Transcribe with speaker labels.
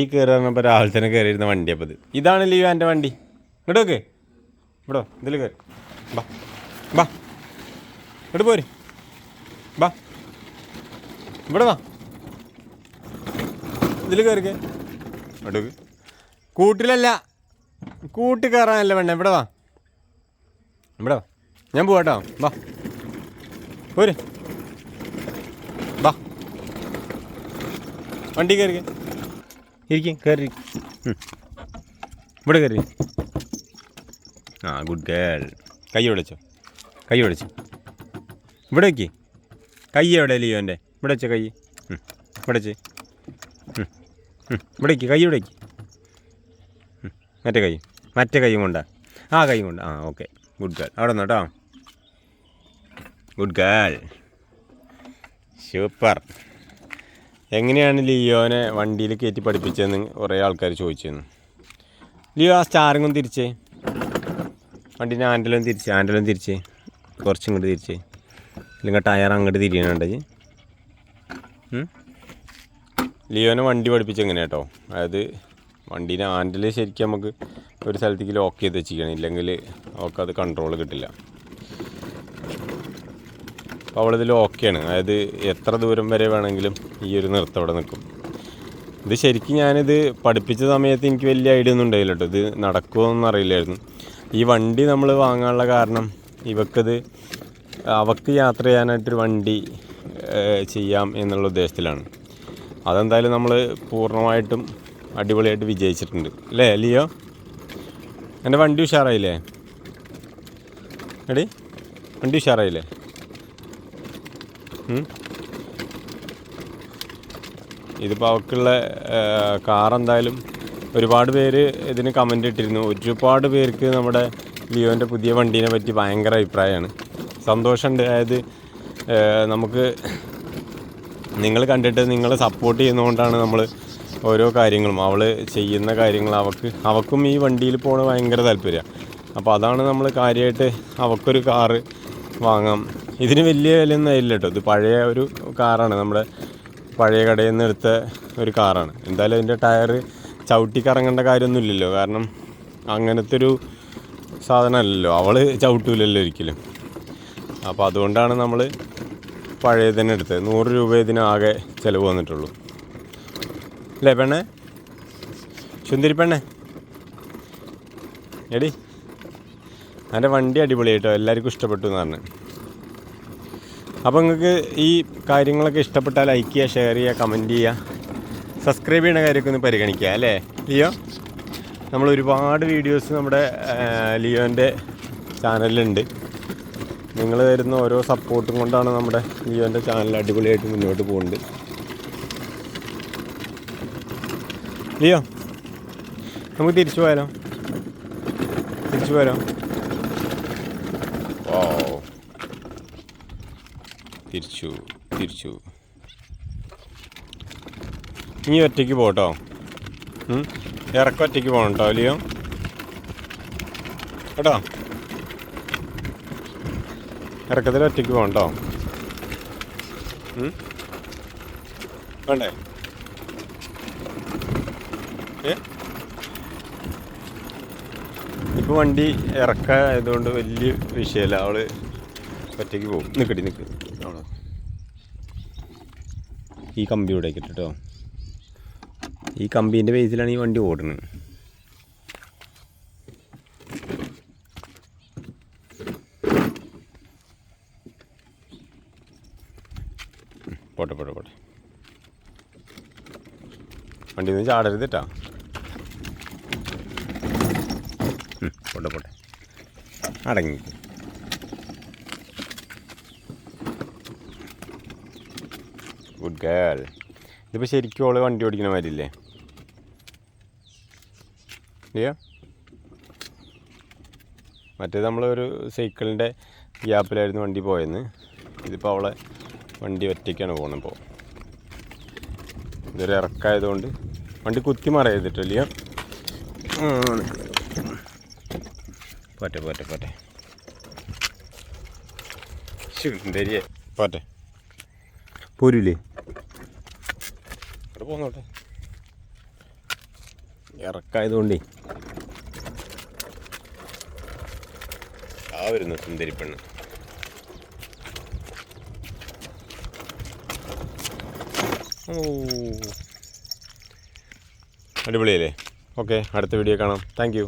Speaker 1: ഈ കയറാറിനപ്പോൾ രാവിലെ തന്നെ കയറിയിരുന്ന വണ്ടി അപ്പോൾ ഇത്. ഇതാണ് ലീവ് എന്റെ വണ്ടി. ഇങ്ങോട്ട് നോക്ക്. ഇവിടെ ഇതിൽ കയറി ബാ ബാ. ഇങ്ങോട്ട് പോര്. ബാ. ഇവിടെ വാ. ഇതിൽ കയറിക്കേ ഇങ്ങോട്ട് കൂട്ടിലല്ല. കൂട്ടി കയറാനല്ല വേണ്ട ഇവിടെ വാ. ഇവിടെ വാ. ഞാൻ പോവാട്ടോ വാ പോര്. വാ വണ്ടി കയറിക്കേ ഇരിക്കും കയറി ഇവിടെ കയറി ആ ഗുഡ് ഗേൾ കൈ വിളിച്ചോ കൈ വിളിച്ചോ ഇവിടെ വയ്ക്ക് കൈ എവിടെ ലിയോന്റെ? ഇവിടെ വെച്ചോ കൈ. ഇവിടെ വെച്ച്. ഇവിടെ വയ്ക്ക് കൈ ഇവിടെ മറ്റേ കൈ. മറ്റേ കൈ കൊണ്ടാ. ആ കൈ കൊണ്ട്. ആ ഓക്കെ ഗുഡ് ഗേൾ അവിടെ നിന്നോ കേട്ടോ ഗുഡ് ഗേൾ സൂപ്പർ എങ്ങനെയാണ് ലിയോനെ വണ്ടിയിൽ കയറ്റി പഠിപ്പിച്ചതെന്ന് കുറേ ആൾക്കാർ ചോദിച്ചിരുന്നു. ലിയോ ആ സ്റ്റാറിങ്ങും തിരിച്ചേ. വണ്ടീന്റെ ആൻഡലും തിരിച്ച് ആൻഡലും തിരിച്ച്. കുറച്ചും ഇങ്ങോട്ട് തിരിച്ച്. അല്ലെങ്കിൽ ടയർ അങ്ങോട്ട് തിരിയണുണ്ടെങ്കിൽ ലിയോനെ വണ്ടി പഠിപ്പിച്ച എങ്ങനെ കേട്ടോ അതായത് വണ്ടീന്റെ ആൻഡൽ ശരിക്കും നമുക്ക് ഒരു സ്ഥലത്തേക്ക് ലോക്ക് ചെയ്ത് വെച്ചിരിക്കണം ഇല്ലെങ്കിൽ ഓക്കെ അത് കൺട്രോൾ കിട്ടില്ല. അപ്പോൾ അവളിതിൽ ഓക്കെയാണ് അതായത് എത്ര ദൂരം വരെ വേണമെങ്കിലും ഈ ഒരു നൃത്തം അവിടെ നിൽക്കും. ഇത് ശരിക്കും ഞാനിത് പഠിപ്പിച്ച സമയത്ത് എനിക്ക് വലിയ ഐഡിയ ഒന്നും ഉണ്ടായില്ല കേട്ടോ. ഇത് നടക്കുമോയെന്ന് അറിയില്ലായിരുന്നു. ഈ വണ്ടി നമ്മൾ വാങ്ങാനുള്ള കാരണം ഇവക്കത് അവക്ക് യാത്ര ചെയ്യാനായിട്ടൊരു വണ്ടി ചെയ്യാം എന്നുള്ള ഉദ്ദേശത്തിലാണ്. അതെന്തായാലും നമ്മൾ പൂർണമായിട്ടും അടിപൊളിയായിട്ട് വിജയിച്ചിട്ടുണ്ട്. അല്ലേ ലിയോ? എന്റെ വണ്ടി ഉഷാറായില്ലേ? എടി വണ്ടി ഉഷാറായില്ലേ? ഇതിപ്പോൾ അവർക്കുള്ള കാർ എന്തായാലും ഒരുപാട് പേര് ഇതിന് കമന്റ് ഇട്ടിരുന്നു. ഒരുപാട് പേർക്ക് നമ്മുടെ ലിയോന്റെ പുതിയ വണ്ടീനെ പറ്റി ഭയങ്കര അഭിപ്രായമാണ് സന്തോഷമുണ്ട് അതായത് നമുക്ക് നിങ്ങൾ കണ്ടിട്ട് നിങ്ങൾ സപ്പോർട്ട് ചെയ്യുന്നതുകൊണ്ടാണ് നമ്മൾ ഓരോ കാര്യങ്ങളും അവൾ ചെയ്യുന്ന കാര്യങ്ങൾ അവൾക്ക് അവൾക്കും ഈ വണ്ടിയിൽ പോകണ ഭയങ്കര താല്പര്യമാണ് അപ്പോൾ അതാണ് നമ്മൾ കാര്യമായിട്ട് അവൾക്കൊരു കാറ് വാങ്ങാം. ഇതിന് വലിയ വിലയൊന്നും ആയില്ല കേട്ടോ. ഇത് പഴയ ഒരു കാറാണ്. നമ്മുടെ പഴയ കടയിൽ നിന്ന് എടുത്ത ഒരു കാറാണ്. എന്തായാലും അതിന്റെ ടയർ ചവിട്ടി കറങ്ങേണ്ട കാര്യമൊന്നുമില്ലല്ലോ. കാരണം അങ്ങനത്തെ ഒരു സാധനമല്ലല്ലോ അവൾ ചവിട്ടൂലല്ലോ ഒരിക്കലും. അപ്പോൾ അതുകൊണ്ടാണ് നമ്മൾ പഴയ തന്നെ എടുത്തത്. നൂറ് രൂപ ഇതിനാകെ ചിലവ് വന്നിട്ടുള്ളൂ. അല്ലേ പെണ്ണേ? ചുന്തിരി പെണ്ണേ? എടി. എന്റെ വണ്ടി അടിപൊളിയായിട്ടോ. എല്ലാവർക്കും ഇഷ്ടപ്പെട്ടു എന്ന് പറഞ്ഞു. അപ്പോൾ നിങ്ങൾക്ക് ഈ കാര്യങ്ങളൊക്കെ ഇഷ്ടപ്പെട്ടാൽ ലൈക്ക് ചെയ്യുക ഷെയർ ചെയ്യുക കമന്റ് ചെയ്യുക സബ്സ്ക്രൈബ് ചെയ്യുന്ന കാര്യമൊക്കെ ഒന്ന് പരിഗണിക്കുക അല്ലേ? ലിയോ? നമ്മൾ ഒരുപാട് വീഡിയോസ് നമ്മുടെ ലിയോന്റെ ചാനലിലുണ്ട്. നിങ്ങൾ തരുന്ന ഓരോ സപ്പോർട്ടും കൊണ്ടാണ് നമ്മുടെ ലിയോന്റെ ചാനൽ അടിപൊളിയായിട്ട് മുന്നോട്ട് പോകുന്നത്. ലിയോ നമുക്ക് തിരിച്ചു പോയാലോ? തിരിച്ചു പോയാലോ ഓ തിരിച്ചു തിരിച്ചു. നീ ഒറ്റയ്ക്ക് പോട്ടോ? ഇറക്ക ഒറ്റയ്ക്ക് പോകണം കേട്ടോ ലിയോ? കേട്ടോ? ഇറക്കത്തിൽ ഒറ്റയ്ക്ക് പോകണ്ടോ? വേണ്ടേ? ഇപ്പോൾ വണ്ടി ഇറക്കായതുകൊണ്ട് വലിയ വിഷയമല്ല അവൾ ഒറ്റയ്ക്ക് പോകും. നിൽക്കട്ടി നിൽക്ക് അവിടെ. ഈ കമ്പി ഇവിടെ കേട്ടോ ഈ കമ്പീന്റെ ബേസിലാണ് ഈ വണ്ടി ഓടുന്നത്. പോട്ടെ പോട്ടെ പോട്ടെ. വണ്ടി നിന്ന് ചാടരുത് കേട്ടാ പോട്ടെ പോട്ടെ. അടങ്ങി. ഗുഡ് ഗേൾ ഇതിപ്പോൾ ശരിക്കും ഓൾ വണ്ടി ഓടിക്കുന്ന മാതിരില്ലേ ഇല്ല? മറ്റേത് നമ്മളൊരു സൈക്കിളിന്റെ ഗ്യാപ്പിലായിരുന്നു വണ്ടി പോയെന്ന്. ഇതിപ്പോൾ അവളെ വണ്ടി ഒറ്റയ്ക്കാണ് പോകുന്നത് ഇപ്പോൾ ഇതൊരു ഇറക്കായതുകൊണ്ട് വണ്ടി കുത്തി മറയതിട്ടില്ല പോട്ടെ പോട്ടെ പോട്ടെ. ശരി പോട്ടെ. പോരൂലേ? അവിടെ പോന്നോട്ടെ. ഇറക്കായതുകൊണ്ടേ. ആ വരുന്നു സുന്ദരി പെണ്ണ്. ഓ. അടിപൊളിയല്ലേ? ഓക്കെ അടുത്ത വീഡിയോ കാണാം. Thank you.